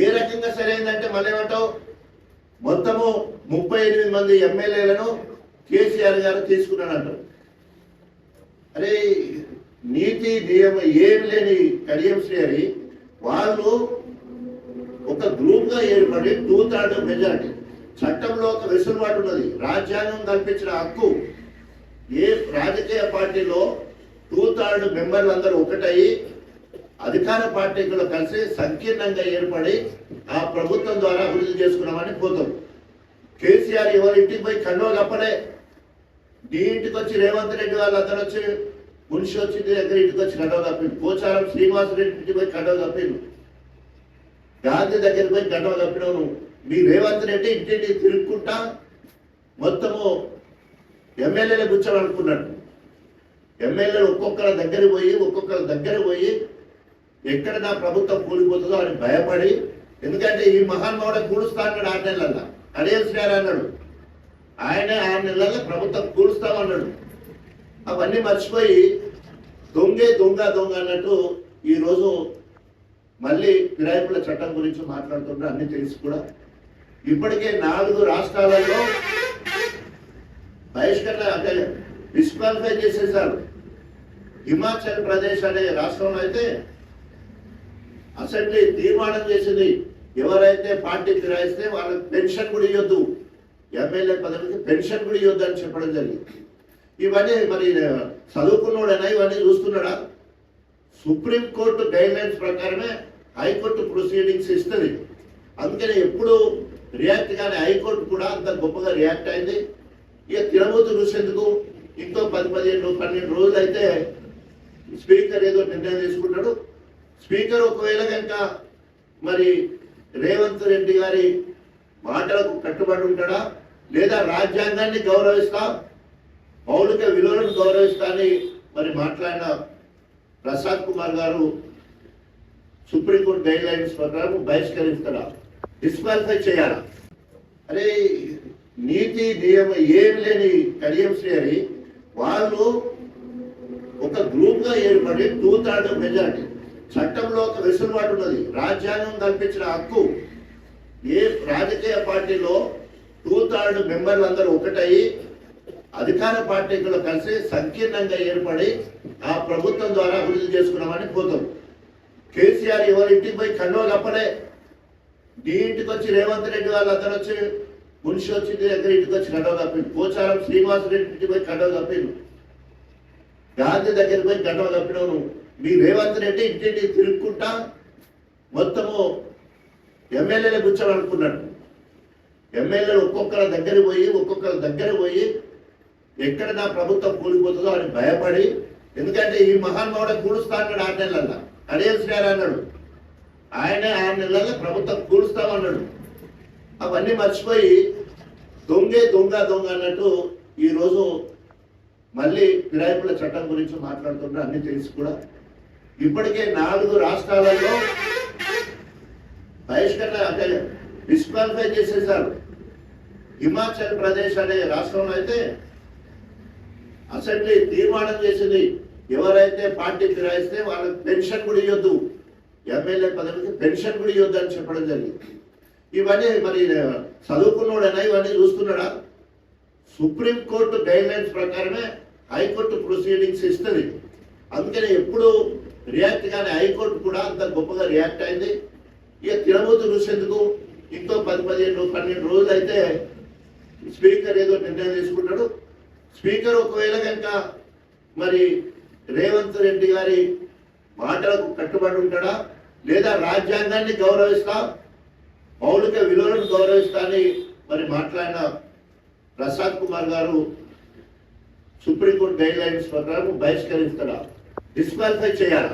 ఏ రకంగా సరైందంటే మళ్ళీ ఏమంటావు? మొత్తము ముప్పై ఎనిమిది మంది ఎమ్మెల్యేలను కేసీఆర్ గారు తీసుకున్నాడంటారు అరే నీతి నియమ ఏమి లేని కడియం శ్రీ వాళ్ళు ఒక గ్రూప్గా ఏర్పడి టూ థర్డ్ మెజారిటీ. చట్టంలో ఒక వెసులుబాటు ఉన్నది. రాజ్యాంగం కల్పించిన హక్కు. ఏ రాజకీయ పార్టీలో టూ థర్డ్ మెంబర్లు అందరూ ఒకటయ్యి అధికార పార్టీలో కలిసి సంకీర్ణంగా ఏర్పడి ఆ ప్రభుత్వం ద్వారా అభివృద్ధి చేసుకున్నామని పోతాం కేసీఆర్ ఎవరి ఇంటికి పోయి కండో కప్పలే. నీ ఇంటికి వచ్చి రేవంత్ రెడ్డి వాళ్ళు అతను వచ్చి మునిషి వచ్చి నీ దగ్గర ఇంటికి వచ్చి కండువ కప్పిండు. పోచారం శ్రీనివాసరెడ్డి ఇంటికి పోయి కండువ కప్పిండు. గాంధీ దగ్గరికి పోయి కండువ కప్పినావు నువ్వు. మీ రేవంత్ రెడ్డి ఇంటింటికి తిరుక్కుంటా మొత్తము ఎమ్మెల్యేలే కూర్చోమనుకున్నాడు ఎమ్మెల్యేలు ఒక్కొక్కరి దగ్గర పోయి ఒక్కొక్కరి దగ్గర పోయి ఎక్కడ నా ప్రభుత్వం కూలిపోతుందో అని భయపడి ఎందుకంటే ఈ మహానుభావుడే కూలుస్తా అన్నాడు ఆరు నెలల్లో అడియల్ గారు అన్నాడు. ఆయనే ఆరు నెలల్లో ప్రభుత్వం కూలుస్తామన్నాడు. అవన్నీ మర్చిపోయి దొంగే దొంగ దొంగ అన్నట్టు ఈరోజు మళ్ళీ ఫిరాయింపుల చట్టం గురించి మాట్లాడుతుంటే అన్ని తెలిసి కూడా ఇప్పటికే నాలుగు రాష్ట్రాలలో బహిష్కరణ అంటే డిస్క్వాలిఫై చేసేసారు హిమాచల్ ప్రదేశ్ అనే రాష్ట్రంలో అయితే అసెంబ్లీ తీర్మానం చేసింది. ఎవరైతే పార్టీ ఫిరాయిస్తే వాళ్ళకి పెన్షన్ కూడా ఇవ్వద్దు. ఎమ్మెల్యే పదవికి పెన్షన్ కూడా ఇవ్వద్దు అని చెప్పడం జరిగింది. ఇవన్నీ మరి చదువుకున్నాడైనా ఇవన్నీ చూస్తున్నాడా? సుప్రీం కోర్టు ప్రకారమే హైకోర్టు ప్రొసీడింగ్స్ ఇస్తుంది. అందుకని ఎప్పుడు రియాక్ట్ కానీ హైకోర్టు కూడా అంత గొప్పగా రియాక్ట్ అయింది. ఇక తినబోతు చూసేందుకు ఇంకో పది పదిహేను పన్నెండు రోజులు అయితే స్పీకర్ ఏదో నిర్ణయం తీసుకుంటాడు. స్పీకర్ ఒకవేళ కనుక మరి రేవంత్ రెడ్డి గారి మాటలకు కట్టుబడి ఉంటాడా? లేదా రాజ్యాంగాన్ని గౌరవిస్తా? మౌలిక విలువలను గౌరవిస్తా అని మరి మాట్లాడిన ప్రసాద్ కుమార్ గారు సుప్రీంకోర్టు గైడ్ లైన్స్ ప్రకారం బహిష్కరిస్తాడా? డిస్క్వాలిఫై చేయాలా? అరే నీతి నియమ ఏమి లేని కడియం శ్రీ వాళ్ళు ఒక గ్రూప్గా ఏర్పడి టూ థర్డ్ మెజార్టీ. చట్టంలో ఒక వెసులుబాటు ఉన్నది. రాజ్యాంగం కల్పించిన హక్కు ఏ రాజకీయ పార్టీలో టూ థర్డ్ మెంబర్లు అందరూ ఒకటయ్యి అధికార పార్టీలో కలిసి సంకీర్ణంగా ఏర్పడి ఆ ప్రభుత్వం ద్వారా అభివృద్ధి చేసుకున్నామని పోతాం. కేసీఆర్ ఎవరి ఇంటికి పోయి కన్నో కప్పలే. నీ ఇంటికి వచ్చి రేవంత్ రెడ్డి వాళ్ళు అందరూ వచ్చి మున్షి వచ్చి నీ దగ్గర ఇంటికి వచ్చి కన్నో కప్పిండు పోచారం శ్రీనివాసరెడ్డి ఇంటికి పోయి కన్నో కప్పిండు గాంధీ దగ్గరికి పోయి గడవ కప్పినావు మీ రేవంత్ రెడ్డి ఇంటింటి తిరుక్కుంటా మొత్తము ఎమ్మెల్యేలే కూర్చోవాలనుకున్నాడు. ఎమ్మెల్యేలు ఒక్కొక్కరి దగ్గర పోయి ఒక్కొక్కరి దగ్గర పోయి ఎక్కడ నా ప్రభుత్వం కూలిపోతుందో అని భయపడి ఎందుకంటే ఈ మహానుభావుడే కూలుస్తా అన్నాడు ఆరు నెలల్లో. అడియల్ గారు అన్నాడు ఆయనే ఆరు నెలల్లో ప్రభుత్వం కూలుస్తామన్నాడు అవన్నీ మర్చిపోయి దొంగే దొంగ దొంగ అన్నట్టు ఈరోజు మళ్ళీ ఫిరాయింపుల చట్టం గురించి మాట్లాడుతుంటే అన్ని తెలిసి కూడా. ఇప్పటికే నాలుగు రాష్ట్రాలలో బహిష్కరణ అంటే డిస్క్వాలిఫై చేసేసారు హిమాచల్ ప్రదేశ్ అనే రాష్ట్రంలో అయితే అసెంబ్లీ తీర్మానం చేసింది. ఎవరైతే పార్టీ ఫిరాయిస్తే వాళ్ళకి పెన్షన్ కూడా ఇవ్వద్దు. ఎమ్మెల్యే పదవికి పెన్షన్ కూడా ఇవ్వద్దు అని చెప్పడం జరిగింది. ఇవన్నీ మరి చదువుకున్నోడైనా? ఇవన్నీ చూస్తున్నాడా? సుప్రీం కోర్టు గైడ్ లైన్స్ ప్రకారమే హైకోర్టు ప్రొసీడింగ్స్ ఇస్తుంది. అందుకని ఎప్పుడు రియాక్ట్ కానీ హైకోర్టు కూడా అంత గొప్పగా రియాక్ట్ అయింది. ఇక తినబోతు చూసేందుకు ఇంకో పది పదిహేను పన్నెండు రోజులు అయితే స్పీకర్ ఏదో నిర్ణయం తీసుకుంటాడు. స్పీకర్ ఒకవేళ కనుక మరి రేవంత్ రెడ్డి గారి మాటలకు కట్టుబడి ఉంటాడా? లేదా రాజ్యాంగాన్ని గౌరవిస్తా? మౌలిక విలువలను గౌరవిస్తా అని మరి మాట్లాడిన ప్రసాద్ కుమార్ గారు సుప్రీంకోర్టు గైడ్ లైన్స్ ప్రకారం బహిష్కరించడా డిస్క్వాలిఫై చేయాలా?